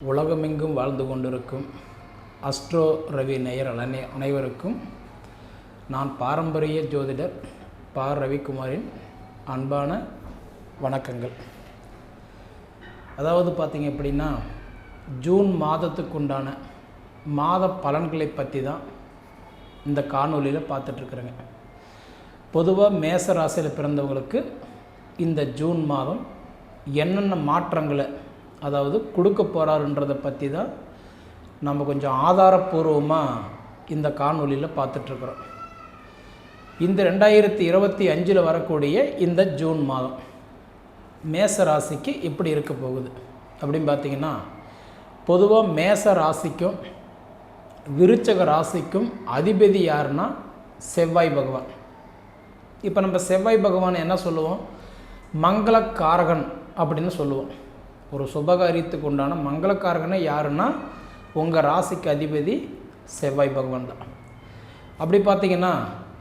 உலகமெங்கும் வாழ்ந்து கொண்டிருக்கும் அஸ்ட்ரோ ரவி நேயர் அனை அனைவருக்கும் நான் பாரம்பரிய ஜோதிடர் பா. ரவிக்குமாரின் அன்பான வணக்கங்கள். அதாவது பார்த்தீங்க அப்படின்னா ஜூன் மாதத்துக்கு உண்டான மாத பலன்களை பற்றி தான் இந்த காணொலியில் பார்த்துட்ருக்குறேங்க பொதுவாக மேச ராசியில் பிறந்தவங்களுக்கு இந்த ஜூன் மாதம் என்னென்ன மாற்றங்களை அதாவது கொடுக்க போகிறாருன்றதை பற்றி தான் நம்ம கொஞ்சம் ஆதாரப்பூர்வமாக இந்த காணொலியில் பார்த்துட்ருக்குறோம். இந்த ரெண்டாயிரத்தி இருபத்தி அஞ்சில் வரக்கூடிய இந்த ஜூன் மாதம் மேச ராசிக்கு எப்படி இருக்க போகுது. அப்படின்னு பார்த்தீங்கன்னா பொதுவாக மேச ராசிக்கும் விருச்சக ராசிக்கும் அதிபதி யாருன்னா செவ்வாய் பகவான். இப்போ நம்ம செவ்வாய் பகவான் என்ன சொல்லுவோம்? மங்களக்காரகன் அப்படின்னு சொல்லுவோம். ஒரு சுபகாரியத்துக்கு உண்டான மங்களக்காரகனை யாருன்னா உங்கள் ராசிக்கு அதிபதி செவ்வாய் பகவான் தான். அப்படி பார்த்தீங்கன்னா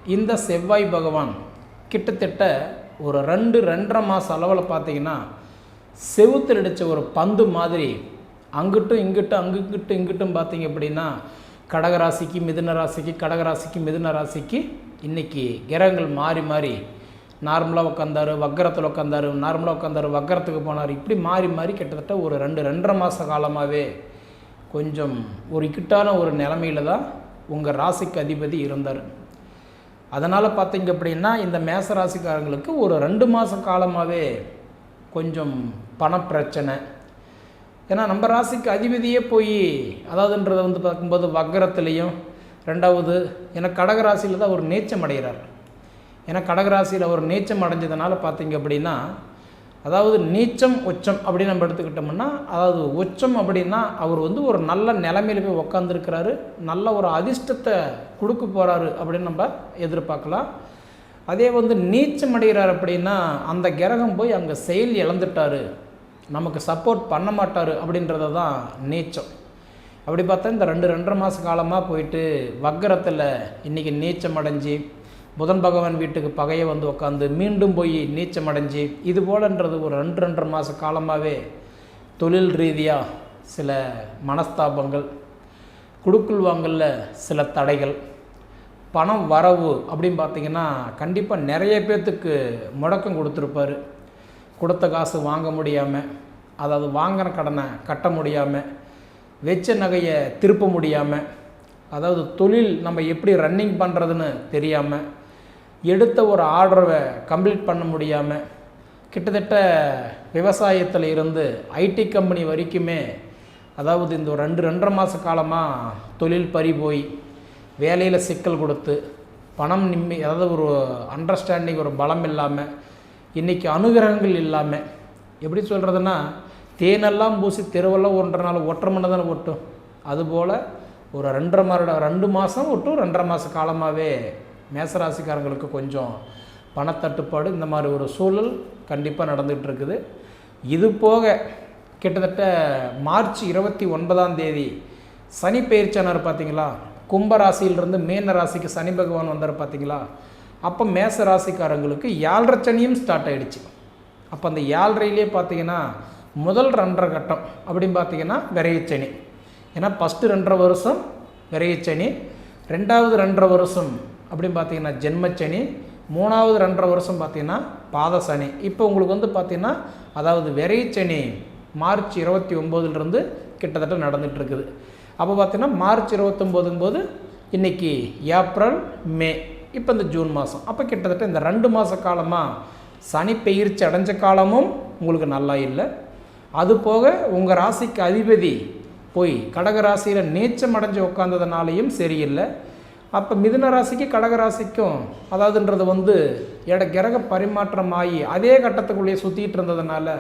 இந்த செவ்வாய் பகவான் கிட்டத்தட்ட ஒரு ரெண்டு ரெண்டரை மாதம் அளவில் பார்த்தீங்கன்னா செவுத்தில் அடித்த ஒரு பந்து மாதிரி அங்கிட்டும் இங்கிட்டும் அங்குக்கிட்டும் இங்கிட்டும் பார்த்தீங்க அப்படின்னா கடகராசிக்கு மிதுன ராசிக்கு கடகராசிக்கு மிதுன ராசிக்கு இன்றைக்கி கிரகங்கள் மாறி மாறி நார்மலாக உட்காந்தாரு வக்கரத்தில் உட்காந்தார் நார்மலாக உட்காந்தாரு வக்கரத்துக்கு போனார். இப்படி மாறி மாறி கிட்டத்தட்ட ஒரு ரெண்டு ரெண்டரை மாத காலமாகவே கொஞ்சம் ஒரு இக்கட்டான ஒரு நிலமையில தான் உங்கள் ராசிக்கு அதிபதி இருந்தார். அதனால் பார்த்தீங்க அப்படின்னா இந்த மேச ராசிக்காரங்களுக்கு ஒரு ரெண்டு மாத காலமாகவே கொஞ்சம் பணப்பிரச்சனை. ஏன்னா நம்ம ராசிக்கு அதிபதியே போய் அதாவதுன்றதை வந்து பார்க்கும்போது வக்கரத்துலேயும் ரெண்டாவது ஏன்னா கடகராசியில் தான் ஒரு நீச்சம் அடைகிறார். ஏன்னா கடகராசியில் அவர் நீச்சம் அடைஞ்சதுனால பார்த்தீங்க அப்படின்னா அதாவது நீச்சம் உச்சம் அப்படின்னு நம்ம எடுத்துக்கிட்டோம்னா அதாவது உச்சம் அப்படின்னா அவர் வந்து ஒரு நல்ல நிலைமையில போய் உக்காந்துருக்கிறாரு நல்ல ஒரு அதிர்ஷ்டத்தை கொடுக்க போகிறாரு அப்படின்னு நம்ம எதிர்பார்க்கலாம். அதே வந்து நீச்சம் அடைகிறார் அப்படின்னா அந்த கிரகம் போய் அங்கே செயல் இழந்துட்டார் நமக்கு சப்போர்ட் பண்ண மாட்டார் அப்படின்றத தான் நீச்சம். அப்படி பார்த்தா இந்த ரெண்டு ரெண்டரை மாத காலமாக போயிட்டு வக்கரத்தில் இன்றைக்கி நீச்சம் அடைஞ்சு புதன் பகவான் வீட்டுக்கு பகையை வந்து உட்காந்து மீண்டும் போய் நீச்சமடைஞ்சு இது போலன்றது ஒரு ரெண்டு ரெண்டரை மாத காலமாகவே தொழில் ரீதியாக சில மனஸ்தாபங்கள் குடுக்குள் வாங்கல சில தடைகள் பணம் வரவு அப்படின்னு பார்த்தீங்கன்னா கண்டிப்பாக நிறைய பேர்த்துக்கு முடக்கம் கொடுத்துருப்பாரு. கொடுத்த காசு வாங்க முடியாமல் அதாவது வாங்கின கடனை கட்ட முடியாமல் வெச்ச நகையை திருப்ப முடியாமல் அதாவது தொழில் நம்ம எப்படி ரன்னிங் பண்ணுறதுன்னு தெரியாமல் எடுத்த ஒரு ஆர்டரை கம்ப்ளீட் பண்ண முடியாமல் கிட்டத்தட்ட விவசாயத்தில் இருந்து ஐடி கம்பெனி வரைக்குமே அதாவது இந்த ஒரு ரெண்டு ரெண்டரை மாத காலமாக தொழில் பறி போய் வேலையில் சிக்கல் கொடுத்து பணம் நிம்மி அதாவது ஒரு அண்டர்ஸ்டாண்டிங் ஒரு பலம் இல்லாமல் இன்றைக்கி அனுகிரகங்கள் இல்லாமல் எப்படி சொல்கிறதுன்னா தேனெல்லாம் பூசி தெருவெல்லாம் ஒன்றரை நாள் ஒற்றை மணி தானே ஒட்டும். அதுபோல் ஒரு ரெண்டரை மாத ரெண்டு மாதம் ஒட்டும் ரெண்டரை மாத காலமாகவே மேசராசிக்காரங்களுக்கு கொஞ்சம் பணத்தட்டுப்பாடு இந்த மாதிரி ஒரு சூழல் கண்டிப்பாக நடந்துகிட்டு இருக்குது இது போக கிட்டத்தட்ட மார்ச் இருபத்தி ஒன்பதாம் தேதி சனி பயிற்சியானார் பார்த்தீங்களா கும்ப ராசியிலிருந்து மீன ராசிக்கு சனி பகவான் வந்தார் பார்த்தீங்களா அப்போ மேச ராசிக்காரங்களுக்கு ஏழரை சனியும் ஸ்டார்ட் ஆகிடுச்சு அப்போ அந்த ஏழரையிலே பார்த்தீங்கன்னா முதல் ரெண்டரை கட்டம் அப்படின்னு பார்த்தீங்கன்னா விரையச்சனி ஏன்னா ஃபஸ்ட்டு ரெண்டரை வருஷம் விரையச்சனி ரெண்டாவது ரெண்டரை வருஷம் அப்படின்னு பார்த்தீங்கன்னா ஜென்மச்சனி மூணாவது ரெண்டரை வருஷம் பார்த்தீங்கன்னா பாத சனி. இப்போ உங்களுக்கு வந்து பார்த்தீங்கன்னா அதாவது விரைச்சனி மார்ச் இருபத்தி ஒம்போதுலேருந்து கிட்டத்தட்ட நடந்துகிட்டு இருக்குது. அப்போ பார்த்தீங்கன்னா மார்ச் இருபத்தொம்போதுங்கும் போது இன்றைக்கி ஏப்ரல் மே இப்போ இந்த ஜூன் மாதம். அப்போ கிட்டத்தட்ட இந்த ரெண்டு மாத காலமாக சனி பெயர்ச்சி அடைஞ்ச காலமும் உங்களுக்கு நல்லா இல்லை. அது போக உங்கள் ராசிக்கு அதிபதி போய் கடக ராசியில் நீச்சம் அடைஞ்சு உட்காந்ததுனாலையும் சரியில்லை. அப்போ மிதுன ராசிக்கு கடக ராசிக்கும் அதாவதுன்றது வந்து இட கிரக பரிமாற்றம் ஆகி அதே கட்டத்துக்குள்ளேயே சுற்றிட்டு இருந்ததுனால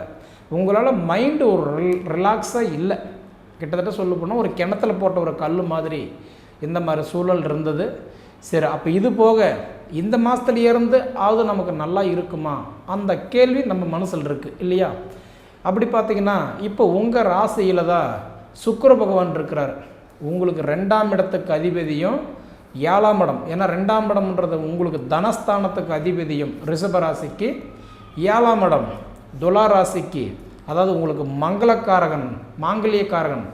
உங்களால் மைண்டு ஒரு ரில் ரிலாக்ஸாக இல்லை. கிட்டத்தட்ட சொல்ல போனால் ஒரு கிணத்துல போட்ட ஒரு கல் மாதிரி இந்த மாதிரி சூழல் இருந்தது. சரி அப்போ இது போக இந்த மாதத்துலேருந்து ஆவது நமக்கு நல்லா இருக்குமா? அந்த கேள்வி நம்ம மனசில் இருக்குது இல்லையா? அப்படி பார்த்தீங்கன்னா இப்போ உங்கள் ராசியில் தான் சுக்கர பகவான் இருக்கிறார். உங்களுக்கு ரெண்டாம் இடத்துக்கு அதிபதியும் ஏழாம் இடம். ஏன்னா ரெண்டாம் இடம்ன்றது உங்களுக்கு தனஸ்தானத்துக்கு அதிபதியும் ரிஷபராசிக்கு ஏழாம் இடம். துலா ராசிக்கு அதாவது உங்களுக்கு மங்களக்காரகன் மாங்கல்யக்காரகன்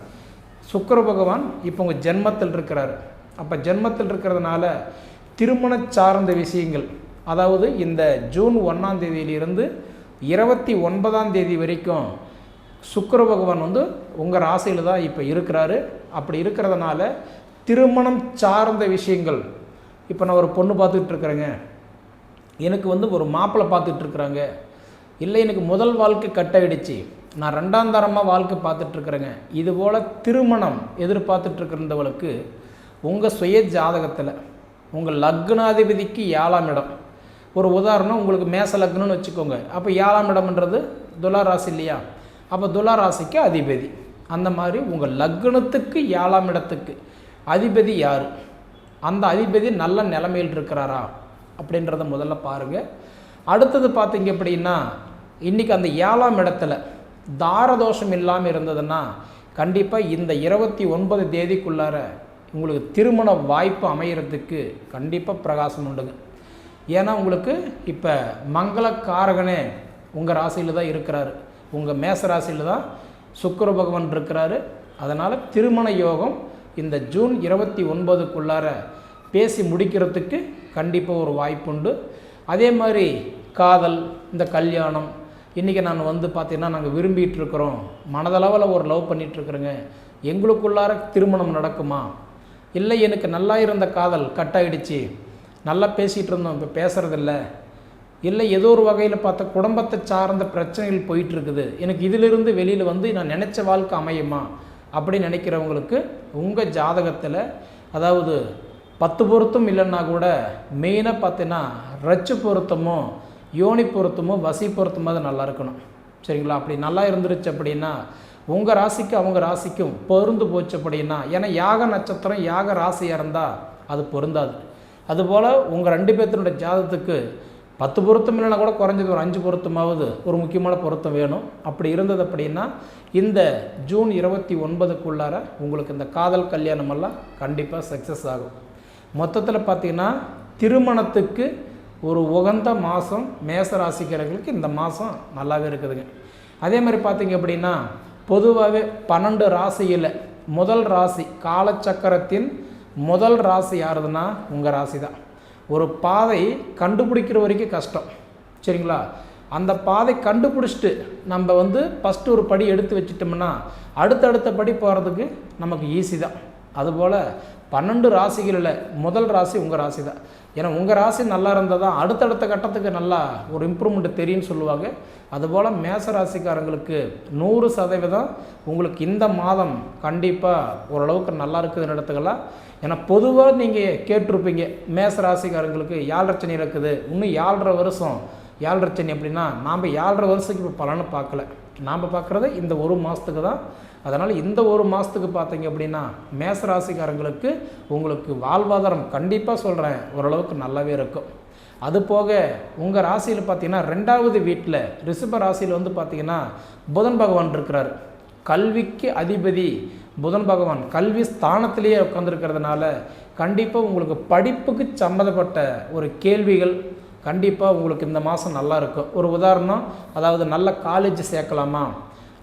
சுக்கர பகவான் இப்போ உங்கள் ஜென்மத்தில் இருக்கிறார். அப்போ ஜென்மத்தில் இருக்கிறதுனால திருமண சார்ந்த விஷயங்கள் அதாவது இந்த ஜூன் ஒன்றாம் தேதியிலிருந்து இருபத்தி ஒன்பதாம் தேதி வரைக்கும் சுக்கர பகவான் வந்து உங்கள் ராசியில் தான் இப்போ இருக்கிறாரு. அப்படி இருக்கிறதுனால திருமணம் சார்ந்த விஷயங்கள். இப்போ நான் ஒரு பொண்ணு பார்த்துக்கிட்டு இருக்கிறேங்க எனக்கு வந்து ஒரு மாப்பிள்ளை பார்த்துட்டு இருக்கிறாங்க இல்லை எனக்கு முதல் வாழ்க்கை கட்டாயிடுச்சு. நான் ரெண்டாம் தரமாக வாழ்க்கை பார்த்துட்ருக்குறேங்க இதுபோல் திருமணம் எதிர்பார்த்துட்ருக்கிறவங்களுக்கு உங்கள் சுய ஜாதகத்தில் உங்கள் லக்னாதிபதிக்கு ஏழாம் இடம். ஒரு உதாரணம் உங்களுக்கு மேச லக்னம்னு வச்சுக்கோங்க. அப்போ ஏழாம் இடம்ன்றது துலா ராசி இல்லையா? அப்போ துலா ராசிக்கு அதிபதி. அந்த மாதிரி உங்கள் லக்னத்துக்கு ஏழாம் இடத்துக்கு. அதிபதி யார்? அந்த அதிபதி நல்ல நிலைமையில் இருக்கிறாரா? அப்படின்றத முதல்ல பாருங்கள் அடுத்தது பார்த்தீங்க அப்படின்னா இன்றைக்கி அந்த ஏழாம் இடத்துல தாரதோஷம் இல்லாமல் இருந்ததுன்னா கண்டிப்பாக இந்த இருபத்தி ஒன்பது தேதிக்குள்ளார உங்களுக்கு திருமண வாய்ப்பு அமையிறதுக்கு கண்டிப்பாக பிரகாசம் உண்டுங்க. ஏன்னா உங்களுக்கு இப்போ மங்களக்காரகனே உங்கள் ராசியில் தான் இருக்கிறாரு. உங்கள் மேச ராசியில் தான் சுக்கர பகவான் இருக்கிறாரு. அதனால் திருமண யோகம் இந்த ஜூன் இருபத்தி ஒன்பதுக்குள்ளார பேசி முடிக்கிறதுக்கு கண்டிப்பாக ஒரு வாய்ப்புண்டு. அதே மாதிரி காதல் இந்த கல்யாணம் இன்றைக்கி நான் வந்து பார்த்தீங்கன்னா நாங்கள் விரும்பிகிட்டு இருக்கிறோம் மனதளவில் ஒரு லவ் பண்ணிகிட்ருக்குறேங்க எங்களுக்குள்ளார திருமணம் நடக்குமா? இல்லை எனக்கு நல்லா இருந்த காதல் கட் ஆயிடுச்சு நல்லா பேசிகிட்டு இருந்தோம் இப்போ பேசுகிறதில்ல இல்லை ஏதோ ஒரு வகையில் பார்த்தா குடும்பத்தை சார்ந்த பிரச்சனைகள் போயிட்டுருக்குது. எனக்கு இதிலிருந்து வெளியில் வந்து நான் நினச்ச வாழ்க்கை அமையுமா? அப்படி நினைக்கிறவங்களுக்கு உங்கள் ஜாதகத்தில் அதாவது பத்து பொருத்தம் இல்லைன்னா கூட மெயினாக பார்த்தீங்கன்னா ரச்சு பொருத்தமோ யோனி பொருத்தமோ வசி பொருத்தமோ அது நல்லா இருக்கணும். சரிங்களா? அப்படி நல்லா இருந்துருச்சு அப்படின்னா உங்கள் ராசிக்கு அவங்க ராசிக்கும் பொருந்து போச்சு அப்படின்னா ஏன்னா யாக நட்சத்திரம் யாக ராசியாக இருந்தால் அது பொருந்தாது. அதுபோல் உங்கள் ரெண்டு பேர்த்தினுடைய ஜாதகத்துக்கு பத்து பொருத்தம் இல்லைனா கூட குறைஞ்சது ஒரு அஞ்சு பொருத்தமாவது ஒரு முக்கியமான பொருத்தம் வேணும். அப்படி இருந்தது அப்படின்னா இந்த ஜூன் இருபத்தி ஒன்பதுக்குள்ளார உங்களுக்கு இந்த காதல் கல்யாணமெல்லாம் கண்டிப்பாக சக்ஸஸ் ஆகும். மொத்தத்தில் பார்த்தீங்கன்னா திருமணத்துக்கு ஒரு உகந்த மாதம் மேச ராசிக்காரர்களுக்கு இந்த மாதம் நல்லாவே இருக்குதுங்க. அதே மாதிரி பார்த்தீங்க அப்படின்னா பொதுவாகவே பன்னெண்டு ராசியில் முதல் ராசி காலச்சக்கரத்தின் முதல் ராசி யாருதுன்னா உங்கள் ராசி தான் ஒரு பாதை கண்டுபிடிக்கிற வரைக்கும் கஷ்டம். சரிங்களா? அந்த பாதை கண்டுபிடிச்சிட்டு நம்ம வந்து ஃபஸ்ட்டு ஒரு படி எடுத்து வச்சிட்டோம்னா அடுத்தடுத்த படி போகிறதுக்கு நமக்கு ஈஸி தான். அதுபோல் பன்னெண்டு ராசிகளில் முதல் ராசி உங்கள் ராசி தான் ஏன்னா உங்கள் ராசி நல்லா இருந்தால் தான் அடுத்தடுத்த கட்டத்துக்கு நல்லா ஒரு இம்ப்ரூவ்மெண்ட் தெரியும்னு சொல்லுவாங்க. அதுபோல் மேச ராசிக்காரங்களுக்கு நூறு சதவீதம் உங்களுக்கு இந்த மாதம் கண்டிப்பாக ஓரளவுக்கு நல்லா இருக்குதுன்னு எடுத்துக்கலாம் ஏன்னா பொதுவாக நீங்கள் கேட்டிருப்பீங்க மேச ராசிக்காரங்களுக்கு யாழ்ரச்சனை இருக்குது. இன்னும் ஏழரை வருஷம் ஏழ்ரச்சனை அப்படின்னா நாம் ஏழரை வருஷத்துக்கு இப்போ பலனை பார்க்கல. நாம் பார்க்குறது இந்த ஒரு மாதத்துக்கு தான். அதனால் இந்த ஒரு மாதத்துக்கு பார்த்தீங்க அப்படின்னா மேச ராசிக்காரங்களுக்கு உங்களுக்கு வாழ்வாதாரம் கண்டிப்பாக சொல்கிறேன் ஓரளவுக்கு நல்லாவே இருக்கும். அது போக உங்கள் ராசியில் பார்த்தீங்கன்னா ரெண்டாவது வீட்டில் ரிஷப ராசியில் வந்து பார்த்தீங்கன்னா புதன் பகவான் இருக்கிறார். கல்விக்கு அதிபதி புதன் பகவான். கல்வி ஸ்தானத்திலேயே உட்காந்துருக்கிறதுனால கண்டிப்பாக உங்களுக்கு படிப்புக்கு சம்மந்தப்பட்ட ஒரு கேள்விகள் கண்டிப்பாக உங்களுக்கு இந்த மாதம் நல்லா இருக்கும். ஒரு உதாரணம் அதாவது நல்ல காலேஜ் சேர்க்கலாமா?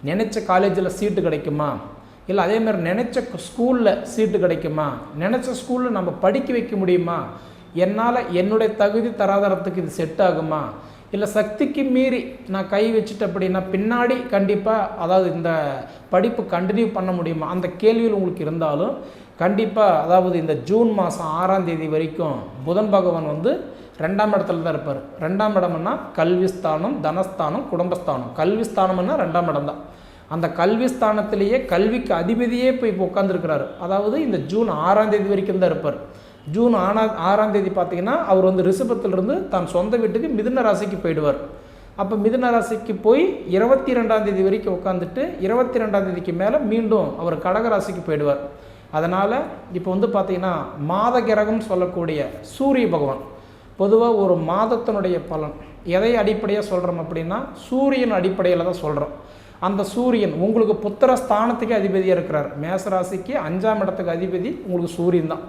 நினச்ச காலேஜில் சீட்டு கிடைக்குமா? இல்லை அதேமாதிரி நினச்ச ஸ்கூலில் சீட்டு கிடைக்குமா? நினச்ச ஸ்கூலில் நம்ம படிக்க வைக்க முடியுமா? என்னால் என்னுடைய தகுதி தராதரத்துக்கு இது செட் ஆகுமா? இல்லை சக்திக்கு மீறி நான் கை வச்சுட்டு அப்படின்னா பின்னாடி கண்டிப்பாக அதாவது இந்த படிப்பு கண்டினியூ பண்ண முடியுமா? அந்த கேள்வியில் உங்களுக்கு இருந்தாலும் கண்டிப்பாக அதாவது இந்த ஜூன் மாதம் ஆறாம் தேதி வரைக்கும் புதன் பகவான் வந்து ரெண்டாம் இடத்துல தான் இருப்பார். ரெண்டாம் இடம்னா கல்விஸ்தானம் தனஸ்தானம் குடும்பஸ்தானம். கல்விஸ்தானம்னா ரெண்டாம் இடம் தான் அந்த கல்விஸ்தானத்திலேயே கல்விக்கு அதிபதியே போய் இப்போ உட்காந்துருக்கிறாரு அதாவது இந்த ஜூன் ஆறாம் தேதி வரைக்கும் தான் இருப்பார். ஜூன் ஆனா ஆறாம் தேதி பார்த்தீங்கன்னா அவர் வந்து ரிஷபத்திலிருந்து தன் சொந்த வீட்டுக்கு மிதுன ராசிக்கு போயிடுவார். அப்போ மிதுன ராசிக்கு போய் இருபத்தி ரெண்டாம் தேதி வரைக்கும் உட்காந்துட்டு இருபத்தி ரெண்டாம் தேதிக்கு மேலே மீண்டும் அவர் கடக ராசிக்கு போயிடுவார். அதனால் இப்போ வந்து பார்த்திங்கன்னா மாத கிரகம் சொல்லக்கூடிய சூரிய பகவான். பொதுவாக ஒரு மாதத்தினுடைய பலன். எதை அடிப்படையாக சொல்கிறோம் அப்படின்னா சூரியன் அடிப்படையில் தான் சொல்கிறோம் அந்த சூரியன் உங்களுக்கு புத்திர ஸ்தானத்துக்கு அதிபதியாக இருக்கிறார். மேசராசிக்கு அஞ்சாம் இடத்துக்கு அதிபதி உங்களுக்கு சூரியன் தான்.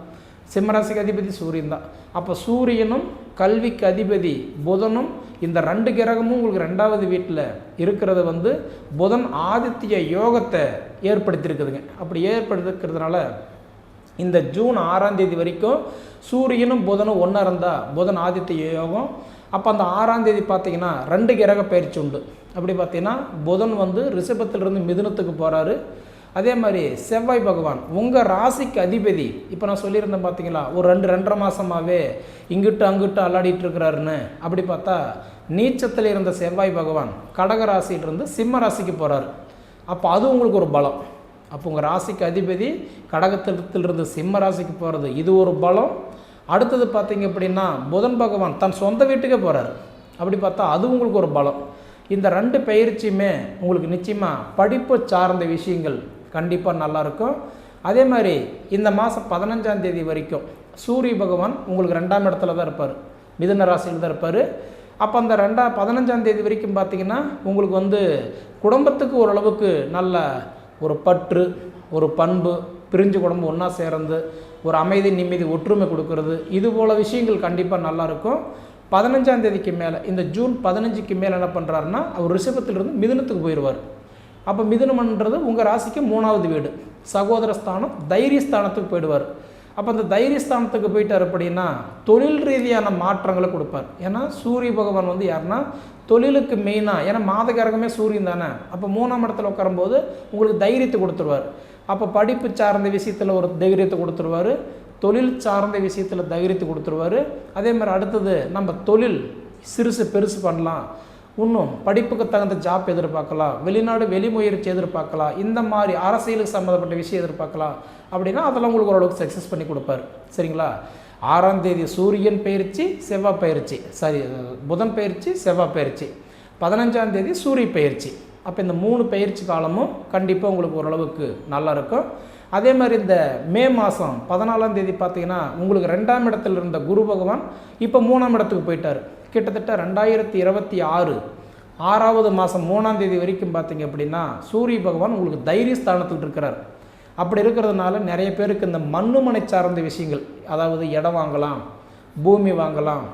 சிம்மராசிக்கு அதிபதி சூரியன் தான். அப்போ சூரியனும் கல்விக்கு அதிபதி புதனும் இந்த ரெண்டு கிரகமும் உங்களுக்கு ரெண்டாவது வீட்டில் இருக்கிறது வந்து புதன் ஆதித்ய யோகத்தை ஏற்படுத்தியிருக்குதுங்க. அப்படி ஏற்படுத்திருக்கிறதுனால இந்த ஜூன் ஆறாம் தேதி வரைக்கும் சூரியனும் புதனும் ஒன்றா இருந்தால் புதன் ஆதித்ய யோகம். அப்போ அந்த ஆறாம் தேதி பார்த்தீங்கன்னா ரெண்டு கிரக பயிற்சி உண்டு. அப்படி பார்த்தீங்கன்னா புதன் வந்து ரிஷபத்திலிருந்து மிதுனத்துக்கு போகிறாரு அதே மாதிரி செவ்வாய் பகவான் உங்கள் ராசிக்கு அதிபதி இப்போ நான் சொல்லியிருந்தேன் பார்த்தீங்களா ஒரு ரெண்டு ரெண்டரை மாதமாகவே இங்கிட்டு அங்கிட்டு அல்லாடிட்டு இருக்கிறாருன்னு. அப்படி பார்த்தா நீச்சத்தில் இருந்த செவ்வாய் பகவான் கடக ராசியிலிருந்து சிம்ம ராசிக்கு போகிறாரு அப்போ அது உங்களுக்கு ஒரு பலம். அப்போ உங்கள் ராசிக்கு அதிபதி கடகத்திலிருந்து சிம்ம ராசிக்கு போகிறது இது ஒரு பலம். அடுத்தது பார்த்தீங்க அப்படின்னா புதன் பகவான் தன் சொந்த வீட்டுக்கே போகிறார் அப்படி பார்த்தா அது உங்களுக்கு ஒரு பலம். இந்த ரெண்டு பயிற்சியுமே உங்களுக்கு நிச்சயமாக படிப்பு சார்ந்த விஷயங்கள் கண்டிப்பாக நல்லாயிருக்கும். அதே மாதிரி இந்த மாதம் பதினஞ்சாம் தேதி வரைக்கும் சூரிய பகவான் உங்களுக்கு ரெண்டாம் இடத்துல தான் இருப்பார். மிதுன ராசியில் தான் இருப்பார். அப்போ அந்த ரெண்டா பதினஞ்சாம் தேதி வரைக்கும் பார்த்திங்கன்னா உங்களுக்கு வந்து குடும்பத்துக்கு ஓரளவுக்கு நல்ல ஒரு பற்று ஒரு பண்பு பிரிஞ்சு குடும்பம் ஒன்றா சேர்ந்து ஒரு அமைதி நிம்மதி ஒற்றுமை கொடுக்கறது. இது போல் விஷயங்கள் கண்டிப்பாக நல்லாயிருக்கும் பதினஞ்சாம் தேதிக்கு மேலே இந்த ஜூன் பதினஞ்சுக்கு மேலே என்ன பண்ணுறாருன்னா அவர் ரிஷபத்திலிருந்து மிதுனத்துக்கு போயிடுவார் அப்போ மிதுனம்ன்றது உங்கள் ராசிக்கு மூணாவது வீடு. சகோதர ஸ்தானம் தைரிய ஸ்தானத்துக்கு போயிடுவார். அப்போ அந்த தைரியஸ்தானத்துக்கு போயிட்டார் அப்படின்னா தொழில் ரீதியான மாற்றங்களை கொடுப்பார். ஏன்னா சூரிய பகவான் வந்து யாருன்னா தொழிலுக்கு மெயினாக ஏன்னா மாதகரகமே சூரியன் தானே. அப்போ மூணாம் இடத்துல உட்காரும்போது உங்களுக்கு தைரியத்தை கொடுத்துருவார். அப்போ படிப்பு சார்ந்த விஷயத்தில் ஒரு தைரியத்தை கொடுத்துருவார். தொழில் சார்ந்த விஷயத்தில் தைரியத்தை கொடுத்துருவாரு. அதே மாதிரி அடுத்தது நம்ம தொழில் சிறுசு பெருசு பண்ணலாம். இன்னும் படிப்புக்கு தகுந்த ஜாப் எதிர்பார்க்கலாம். வெளிநாடு வெளிமுயற்சி எதிர்பார்க்கலாம். இந்த மாதிரி அரசியலுக்கு சம்மந்தப்பட்ட விஷயம் எதிர்பார்க்கலாம். அப்படின்னா அதெல்லாம் உங்களுக்கு ஓரளவுக்கு சக்ஸஸ் பண்ணி கொடுப்பாரு. சரிங்களா? ஆறாம் தேதி சூரியன் பயிற்சி செவ்வாய் பயிற்சி. சாரி புதன் பயிற்சி செவ்வாய் பயிற்சி. பதினஞ்சாம் தேதி சூரிய பயிற்சி. அப்போ இந்த மூணு பயிற்சி காலமும் கண்டிப்பாக உங்களுக்கு ஓரளவுக்கு நல்லா இருக்கும். அதே மாதிரி இந்த மே மாதம் பதினாலாம் தேதி பார்த்தீங்கன்னா உங்களுக்கு ரெண்டாம் இடத்துல இருந்த குரு பகவான் இப்போ மூணாம் இடத்துக்கு போயிட்டார். கிட்டத்தட்ட ரெண்டாயிரத்தி இருபத்தி ஆறு ஆறாவது மாதம் மூணாம் தேதி வரைக்கும் பார்த்தீங்க அப்படின்னா சூரிய பகவான் உங்களுக்கு தைரிய ஸ்தானத்தில் இருக்கிறார் அப்படி இருக்கிறதுனால நிறைய பேருக்கு இந்த மண்ணு மனை சார்ந்த விஷயங்கள் அதாவது இடம் வாங்கலாம் பூமி வாங்கலாம்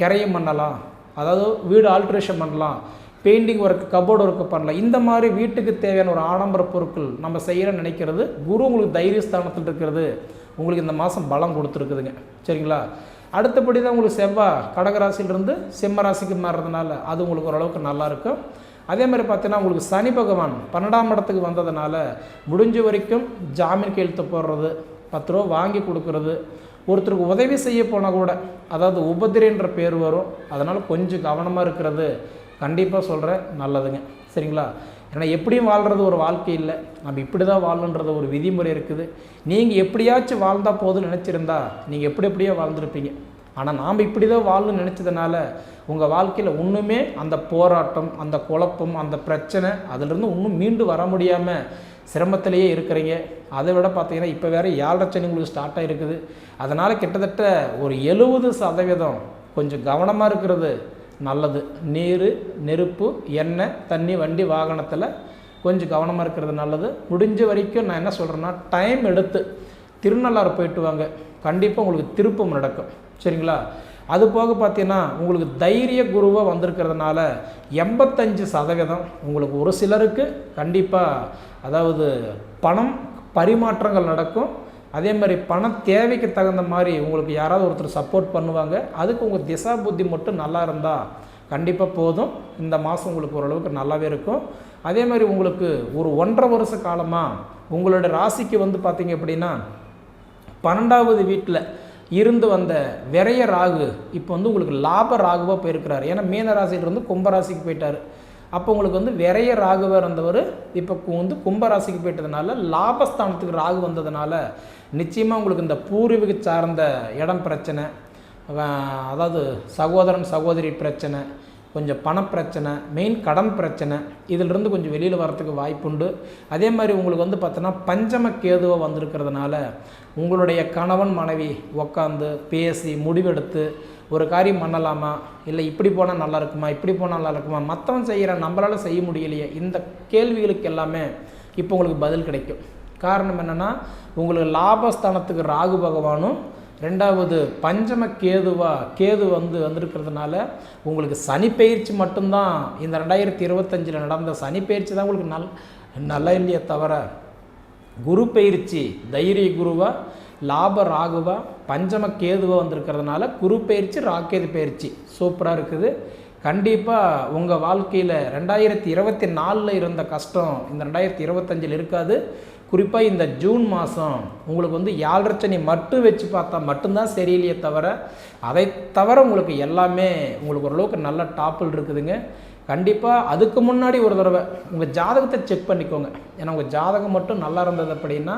கிரையம் பண்ணலாம் அதாவது வீடு ஆல்ட்ரேஷன் பண்ணலாம் பெயிண்டிங் ஒர்க் கபோர்டு ஒர்க்கு பண்ணலாம் இந்த மாதிரி வீட்டுக்கு தேவையான ஒரு ஆடம்பர பொருட்கள் நம்ம செய்கிற நினைக்கிறது குரு உங்களுக்கு தைரியஸ்தானத்தில் இருக்கிறது. உங்களுக்கு இந்த மாதம் பலம் கொடுத்துருக்குதுங்க. சரிங்களா? அடுத்தபடி தான் உங்களுக்கு செவ்வாய் கடகராசிலிருந்து சிம்ம ராசிக்கு மாறுறதுனால அது உங்களுக்கு ஓரளவுக்கு நல்லாயிருக்கும் அதே மாதிரி பார்த்தீங்கன்னா உங்களுக்கு சனி பகவான் பன்னெண்டாம் இடத்துக்கு வந்ததுனால முடிஞ்ச வரைக்கும் ஜாமீன் கையெழுத்து போடுறது பத்து ரூபா வாங்கி கொடுக்கறது ஒருத்தருக்கு உதவி செய்ய போனால் கூட அதாவது உபதிரின்ற பேர் வரும். அதனால் கொஞ்சம் கவனமாக இருக்கிறது. கண்டிப்பாக சொல்கிறேன் நல்லதுங்க. சரிங்களா? ஏன்னா எப்படியும் வாழ்கிறது ஒரு வாழ்க்கை இல்லை. நம்ம இப்படி தான் வாழணுன்றது ஒரு விதிமுறை இருக்குது. நீங்கள் எப்படியாச்சும் வாழ்ந்தால் போதும்னு நினச்சிருந்தா நீங்கள் எப்படி எப்படியோ வாழ்ந்துருப்பீங்க. ஆனால் நாம் இப்படி தான் வாழணும்னு நினச்சதுனால உங்கள் வாழ்க்கையில் ஒன்றுமே அந்த போராட்டம் அந்த குழப்பம் அந்த பிரச்சனை அதிலிருந்து இன்னும் மீண்டு வர முடியாமல் சிரமத்திலேயே இருக்கிறீங்க. அதை விட பார்த்தீங்கன்னா இப்போ வேறு ஏழரை சனி உங்களுக்கு ஸ்டார்ட் ஆகிருக்குது அதனால் கிட்டத்தட்ட ஒரு எழுபது சதவீதம் கொஞ்சம் கவனமாக இருக்கிறது நல்லது. நீர் நெருப்பு எண்ணெய் தண்ணி வண்டி வாகனத்தில் கொஞ்சம் கவனமாக இருக்கிறது நல்லது. முடிஞ்ச வரைக்கும் நான் என்ன சொல்கிறேன்னா டைம் எடுத்து திருநள்ளாறு போயிட்டு வாங்க. கண்டிப்பாக உங்களுக்கு திருப்பம் நடக்கும். சரிங்களா? அது போக பார்த்தீங்கன்னா உங்களுக்கு தைரிய குருவாக வந்திருக்கிறதுனால எண்பத்தஞ்சு சதவீதம் உங்களுக்கு ஒரு சிலருக்கு கண்டிப்பாக அதாவது பணம் பரிமாற்றங்கள் நடக்கும். அதே மாதிரி பண தேவைக்கு தகுந்த மாதிரி உங்களுக்கு யாராவது ஒருத்தர் சப்போர்ட் பண்ணுவாங்க அதுக்கு உங்கள் திசா புத்தி மட்டும் நல்லா இருந்தால் கண்டிப்பாக போதும். இந்த மாதம் உங்களுக்கு ஓரளவுக்கு நல்லாவே இருக்கும். அதே மாதிரி உங்களுக்கு ஒரு ஒன்றரை வருஷ காலமாக உங்களோட ராசிக்கு வந்து பார்த்தீங்க அப்படின்னா பன்னெண்டாவது வீட்டில் இருந்து வந்த விரைய ராகு இப்போ வந்து உங்களுக்கு லாப ராகுவாக போயிருக்கிறார். ஏன்னா மீன ராசியிலிருந்து கும்பராசிக்கு போயிட்டார். அப்போ உங்களுக்கு வந்து விரைய ராகுவாக இருந்தவர் இப்போ வந்து கும்பராசிக்கு போயிட்டதுனால லாபஸ்தானத்துக்கு ராகு வந்ததுனால நிச்சயமாக உங்களுக்கு இந்த பூர்வீக சார்ந்த இடம் பிரச்சனை அதாவது சகோதரன் சகோதரி பிரச்சனை கொஞ்சம் பணப்பிரச்சனை மெயின் கடன் பிரச்சனை இதிலிருந்து கொஞ்சம் வெளியில் வரத்துக்கு வாய்ப்புண்டு. அதே மாதிரி உங்களுக்கு வந்து பார்த்தோன்னா பஞ்சம கேதுவாக வந்திருக்கிறதுனால உங்களுடைய கணவன் மனைவி உக்காந்து பேசி முடிவெடுத்து ஒரு காரியம் பண்ணலாமா? இல்லை இப்படி போனால் நல்லா இருக்குமா? இப்படி போனால் நல்லா இருக்குமா? மற்றவன் செய்கிற நம்மளால் செய்ய முடியலையே. இந்த கேள்விகளுக்கு எல்லாமே இப்போ உங்களுக்கு பதில் கிடைக்கும். காரணம் என்னென்னா உங்களுக்கு லாபஸ்தானத்துக்கு ராகு பகவானும் ரெண்டாவது பஞ்சம கேதுவா கேது வந்து வந்திருக்கிறதுனால உங்களுக்கு சனி பயிற்சி மட்டும்தான் இந்த ரெண்டாயிரத்தி இருபத்தஞ்சில் நடந்த சனி பயிற்சி தான் உங்களுக்கு நல் நல்லா இல்லையே தவிர குரு பயிற்சி தைரிய குருவா லாப ராகுவா பஞ்சம கேதுவா வந்திருக்கிறதுனால குரு பயிற்சி ராக்கேது பயிற்சி. சூப்பராக இருக்குது. கண்டிப்பாக உங்கள் வாழ்க்கையில் ரெண்டாயிரத்தி இருபத்தி நாலில் இருந்த கஷ்டம் இந்த ரெண்டாயிரத்தி இருபத்தஞ்சில் இருக்காது. குறிப்பாக இந்த ஜூன் மாதம் உங்களுக்கு வந்து யாழ்ரச்சனை மட்டும் வச்சு பார்த்தா மட்டும்தான் சரியில்லையே தவிர அதை தவிர உங்களுக்கு எல்லாமே உங்களுக்கு ஓரளவுக்கு நல்ல டாப்பில் இருக்குதுங்க. கண்டிப்பாக அதுக்கு முன்னாடி ஒரு தடவை உங்கள் ஜாதகத்தை செக் பண்ணிக்கோங்க. ஏன்னா உங்கள் ஜாதகம் மட்டும் நல்லா இருந்தது அப்படின்னா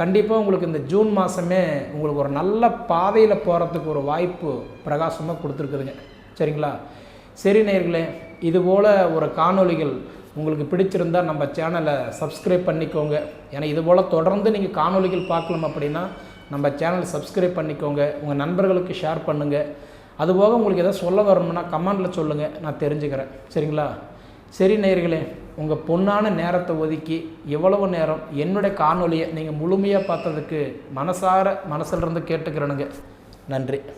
கண்டிப்பாக உங்களுக்கு இந்த ஜூன் மாதமே உங்களுக்கு ஒரு நல்ல பாதையில் போகிறதுக்கு ஒரு வாய்ப்பு பிரகாசமாக கொடுத்துருக்குதுங்க. சரிங்களா? சரி நேர்களே இதுபோல் ஒரு காணொளிகள் உங்களுக்கு பிடிச்சிருந்தா நம்ம சேனலை சப்ஸ்கிரைப் பண்ணிக்கோங்க. ஏன்னா இதுபோல் தொடர்ந்து நீங்கள் காணொளிகள் பார்க்கலாம் அப்படின்னா நம்ம சேனலை சப்ஸ்கிரைப் பண்ணிக்கோங்க. உங்கள் நண்பர்களுக்கு ஷேர் பண்ணுங்கள் அதுபோக உங்களுக்கு எதாவது சொல்ல வரணும்னா கமெண்டில் சொல்லுங்கள் நான் தெரிஞ்சுக்கிறேன். சரிங்களா? சரி நேயர்களே உங்கள் பொண்ணான நேரத்தை ஒதுக்கி எவ்வளவு நேரம் என்னுடைய காணொலியை நீங்கள் முழுமையாக பார்த்ததுக்கு மனசார மனசிலிருந்து கேட்டுக்கிறேனுங்க. நன்றி.